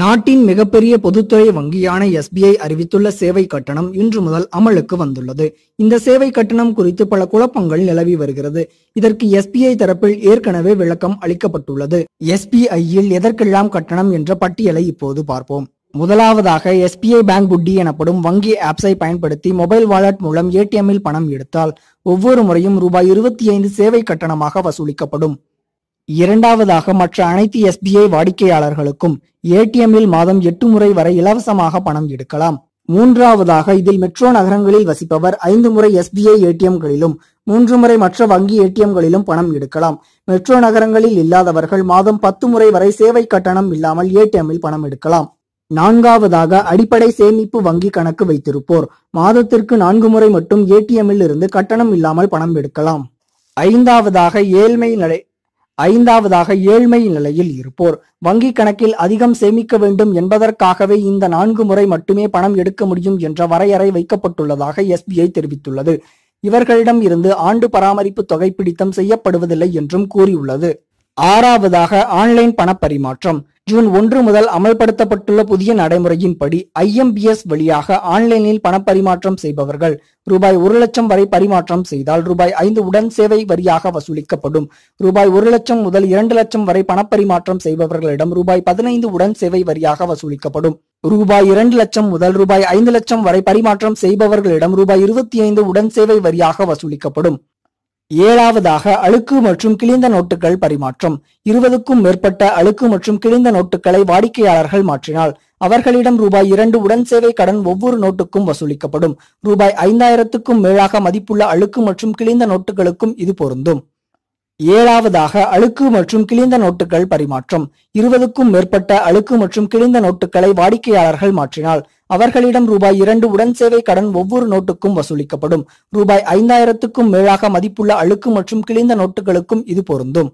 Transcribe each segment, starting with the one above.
நாட்டின் மிகப்பெரிய பொதுத்துறை வங்கியான எஸ்பிஐ அறிவித்துள்ள சேவை கட்டணம் இன்று முதல் அமலுக்கு வந்துள்ளது. இந்த சேவை கட்டணம் குறித்து பல குழப்பங்கள் நிலவி வருகிறது. இதற்கு எஸ்பிஐ தரப்பில் ஏற்கனவே விளக்கம் அளிக்கப்பட்டுள்ளது. எஸ்பிஐயில் எதற்கெல்லாம் கட்டணம் என்ற பட்டியலை இப்போது பார்ப்போம். முதலாவதாக எஸ்பிஐ பேங்க் புட்டி எனப்படும் வங்கி ஆப்ஸை பயன்படுத்தி மொபைல் வாலெட் மூலம் ஏடிஎம்மில் பணம் எடுத்தால் ஒவ்வொரு முறையும் ரூபாய் இருபத்தி ஐந்து சேவை கட்டணமாக வசூலிக்கப்படும். இரண்டாவதாக மற்ற அனைத்து எஸ்பிஐ வாடிக்கையாளர்களுக்கும் ஏடிஎம்மில் மாதம் எட்டு முறை வரை இலவசமாக பணம் எடுக்கலாம். மூன்றாவதாக இதில் மெட்ரோ நகரங்களில் வசிப்பவர் ஐந்து முறை எஸ்பிஐ ஏடிஎம்களிலும் மூன்று முறை மற்ற வங்கி ஏடிஎம்களிலும் பணம் எடுக்கலாம். மெட்ரோ நகரங்களில் இல்லாதவர்கள் மாதம் பத்து முறை வரை சேவை கட்டணம் இல்லாமல் ஏடிஎம்மில் பணம் எடுக்கலாம். நான்காவதாக அடிப்படை சேமிப்பு வங்கி கணக்கு வைத்திருப்போர். மாதத்திற்கு நான்கு முறை மட்டும் ஏடிஎம்மில் இருந்து கட்டணம் இல்லாமல் பணம் எடுக்கலாம். ஐந்தாவதாக ஏழ்மை நிலை ஐந்தாவதாக ஏழ்மை நிலையில் இருப்போர். வங்கி கணக்கில் அதிகம் சேமிக்க வேண்டும் என்பதற்காகவே இந்த நான்கு முறை மட்டுமே பணம் எடுக்க முடியும் என்ற வரையறை வைக்கப்பட்டுள்ளதாக எஸ்பிஐ தெரிவித்துள்ளது. இவர்களிடம் இருந்து ஆண்டு பராமரிப்பு தொகை பிடித்தம் செய்யப்படுவதில்லை என்றும் கூறியுள்ளது. ஆறாவதாக ஆன்லைன் பண பரிமாற்றம் ஜூன் ஒன்று முதல் அமல்படுத்தப்பட்டுள்ள புதிய நடைமுறையின்படி ஐஎம்பிஎஸ் வழியாக ஆன்லைனில் பணப்பரிமாற்றம் செய்பவர்கள் ரூபாய் ஒரு லட்சம் வரை பரிமாற்றம் செய்தால் ரூபாய் ஐந்து உடன் சேவை வரியாக வசூலிக்கப்படும். ரூபாய் ஒரு லட்சம் முதல் இரண்டு லட்சம் வரை பணப்பரிமாற்றம் செய்பவர்களிடம் ரூபாய் பதினைந்து உடன் சேவை வரியாக வசூலிக்கப்படும். ரூபாய் இரண்டு லட்சம் முதல் ரூபாய் ஐந்து லட்சம் வரை பரிமாற்றம் செய்பவர்களிடம் ரூபாய் இருபத்தி ஐந்து உடன் சேவை வரியாக வசூலிக்கப்படும். ஏழாவதாக அழுக்கு மற்றும் கிழிந்த நோட்டுகள் பரிமாற்றம். இருபதுக்கும் மேற்பட்ட அழுக்கு மற்றும் கிழிந்த நோட்டுகளை வாடிக்கையாளர்கள் மாற்றினால் அவர்களிடம் ரூபாய் இரண்டு உடன் சேவை கடன் ஒவ்வொரு நோட்டுக்கும் வசூலிக்கப்படும். ரூபாய் ஐந்தாயிரத்துக்கும் மேலாக மதிப்புள்ள அழுக்கு மற்றும் கிழிந்த நோட்டுகளுக்கும் இது பொருந்தும். ஏழாவதாக அழுக்கு மற்றும் கிழிந்த நோட்டுகள் பரிமாற்றம். இருபதுக்கும் மேற்பட்ட அழுக்கு மற்றும் கிழிந்த நோட்டுகளை வாடிக்கையாளர்கள் மாற்றினால் அவர்களிடம் ரூபாய் இரண்டு உடன் சேவை கடன் ஒவ்வொரு நோட்டுக்கும் வசூலிக்கப்படும். ரூபாய் ஐந்தாயிரத்துக்கும் மேலாக மதிப்புள்ள அழுக்கு மற்றும் கிழிந்த நோட்டுகளுக்கும் இது பொருந்தும்.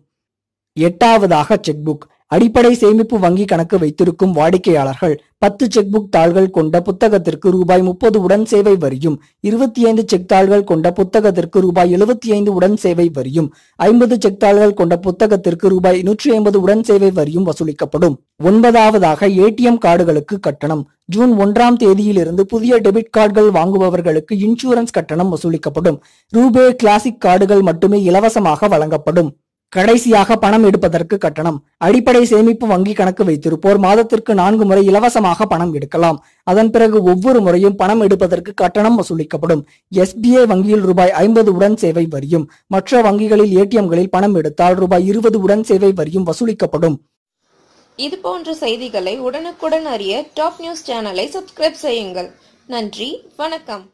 எட்டாவதாக செக்புக். அடிப்படை சேமிப்பு வங்கி கணக்கு வைத்திருக்கும் வாடிக்கையாளர்கள் பத்து செக்புக் தாள்கள் கொண்ட புத்தகத்திற்கு ரூபாய் முப்பது உடன் சேவை வரியும் இருபத்தி ஐந்து செக் தாள்கள் கொண்ட புத்தகத்திற்கு ரூபாய் எழுபத்தி ஐந்து உடன் சேவை வரியும் ஐம்பது செக் தாள்கள் கொண்ட புத்தகத்திற்கு ரூபாய் நூற்றி ஐம்பது உடன் சேவை வரியும் வசூலிக்கப்படும். ஒன்பதாவதாக ஏடிஎம் கார்டுகளுக்கு கட்டணம். ஜூன் ஒன்றாம் தேதியிலிருந்து புதிய டெபிட் கார்டுகள் வாங்குபவர்களுக்கு இன்சூரன்ஸ் கட்டணம் வசூலிக்கப்படும். ரூபே கிளாசிக் கார்டுகள் மட்டுமே இலவசமாக வழங்கப்படும். கடைசியாக பணம் எடுப்பதற்கு கட்டணம். அடிப்படை சேமிப்பு வங்கி கணக்கு வைத்திருப்போர் மாதத்திற்கு நான்கு முறை இலவசமாக பணம் எடுக்கலாம். அதன் பிறகு ஒவ்வொரு முறையும் பணம் எடுப்பதற்கு கட்டணம் வசூலிக்கப்படும். எஸ்பிஐ வங்கியில் ரூபாய் ஐம்பது உடன் சேவை வரியும். மற்ற வங்கிகளில் ஏடிஎம்களில் பணம் எடுத்தால் ரூபாய் இருபது உடன் சேவை வரியும் வசூலிக்கப்படும். இது போன்ற செய்திகளை உடனுக்குடன் அறிய டாப் நியூஸ் சேனலை சப்ஸ்கிரைப் செய்யுங்கள். நன்றி வணக்கம்.